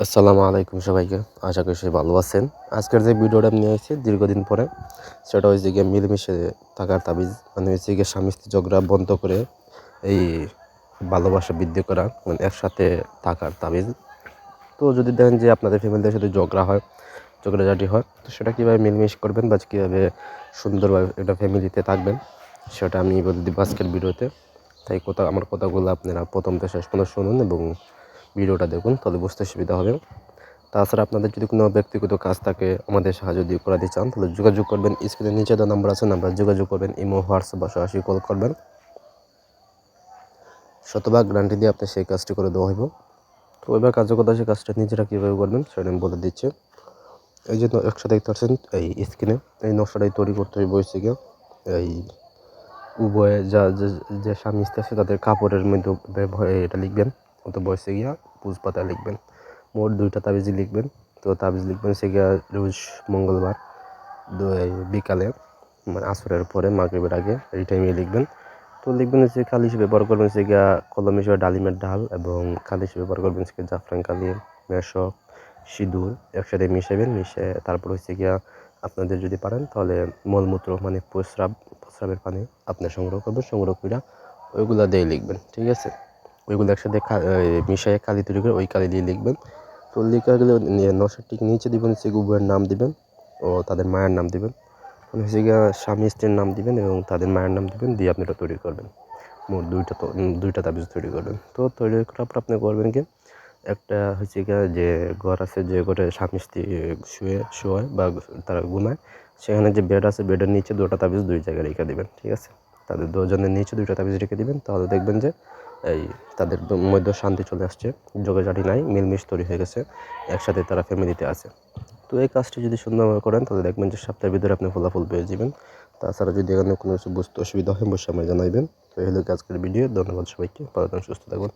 আসসালামু আলাইকুম সবাইকে। আশা করি সবাই ভালো আছেন। আজকের যে ভিডিওটা নিয়ে এসেছি দীর্ঘদিন পরে, সেটা হয়েছে গিয়ে মিলেমিশে থাকার তাবিজ মানে হয়েছে গিয়ে স্বামী স্ত্রী ঝগড়া বন্ধ করে এই ভালোবাসা বৃদ্ধি করা মানে একসাথে থাকার তাবিজ। তো যদি দেখেন যে আপনাদের ফ্যামিলিদের সাথে ঝগড়া হয়, ঝগড়াঝাটি হয়, তো সেটা কীভাবে মিলমিশ করবেন বা কীভাবে সুন্দরভাবে একটা ফ্যামিলিতে থাকবেন, সেটা আমি বলে দিব আজকের ভিডিওতে। তাই কথা, আমার কথাগুলো আপনারা প্রথম থেকে শেষ পর্যন্ত শুনুন এবং ভিডিওটা দেখুন, তাহলে বুঝতে সুবিধা হবে। তাছাড়া আপনাদের যদি কোনো ব্যক্তিগত কাজ থাকে, আমাদের সাহায্য দিয়ে করাতে চান, তাহলে যোগাযোগ করবেন। স্ক্রিনের নিচে দেওয়া নাম্বার আছে, নাম্বার যোগাযোগ করবেন, ইমো, হোয়াটসঅ্যাপ বা সরাসরি কল করবেন। শতভাগ গ্যারান্টি দিয়ে আপনি সেই কাজটি করে দেওয়া হইব। তো এবার কার্যকতা সেই কাজটা নিজেরা কীভাবে করবেন, সেটা আমি বলে দিচ্ছি। এই যে একসাথে দেখতে পাচ্ছেন, এই স্ক্রিনে, এই নকশাটাই তৈরি করতে হইব গিয়ে, এই উভয়ে যা, যে- যে স্বামী স্ত্রী আছে, তাদের কাপড়ের মধ্যে এটা লিখবেন। অত বয়সে গিয়া পুজ পাতা লিখবেন। মোট দুইটা তাবিজই লিখবেন। তো তাবিজ লিখবেন সে গিয়া রোজ মঙ্গলবার বিকালে মানে আসরের পরে, মাগরিবের আগে, এই টাইমে লিখবেন। তো লিখবেন যে কালি হিসেবে ব্যবহার করবেন সে গিয়া কলম হিসেবে ডালিমের ডাল এবং কালি হিসেবে ব্যবহার করবেন সে জাফরান কালি মেশক, সিঁদুর একসাথে মিশাবেন মিশে তারপর হচ্ছে গিয়া আপনাদের যদি পারেন তাহলে মলমূত্র মানে প্রস্রাব, প্রস্রাবের পানি আপনি সংগ্রহ করবেন, সংগ্রহ করে ওইগুলো দিয়ে লিখবেন, ঠিক আছে? ওইগুলো একসাথে মিশিয়ে কালি তৈরি করে ওই কালি দিয়ে লিখবেন। তো লেখা গেলে নশার ঠিক নিচে দিবেন সে উভয়ের নাম দিবেন ও তাদের মায়ের নাম দিবেন। মানে হচ্ছে গিয়া স্বামী স্ত্রীর নাম দিবেন এবং তাদের মায়ের নাম দিবেন, দিয়ে আপনি এটা তৈরি করবেন। মোট দুইটা তো দুইটা তাবিজ তৈরি করবেন। তো তৈরি করার পর আপনি করবেন কি, একটা হচ্ছে গিয়া যে ঘর আছে যে ঘরে স্বামী স্ত্রী শুয়ে শোয় বা তারা ঘুমায়, সেখানে যে বেড আছে বেডের নিচে দুটো তাবিজ দুই জায়গায় রেখে দেবেন, ঠিক আছে? তাদের দুজনের নিচে দুইটা তাবিজ রেখে দেবেন, তাহলে দেখবেন যে এই তাদের মধ্যে শান্তি চলে আসছে যোগাযোগই নাই, মিলমিশ তৈরি হয়ে গেছে, একসাথে তারা ফ্যামিলিতে আছে। তো এই কাজটি যদি সুন্দরভাবে করেন, তাহলে দেখবেন যে সপ্তাহের ভিতরে আপনি ফলাফল পেয়ে যাবেন। তাছাড়া যদি এখানে কোনো কিছু বুঝতে অসুবিধা হয়, অবশ্যই আমায় জানাবেন তো এই হলো আজকের ভিডিও, ধন্যবাদ সবাইকে, ভালো সুস্থ থাকুন।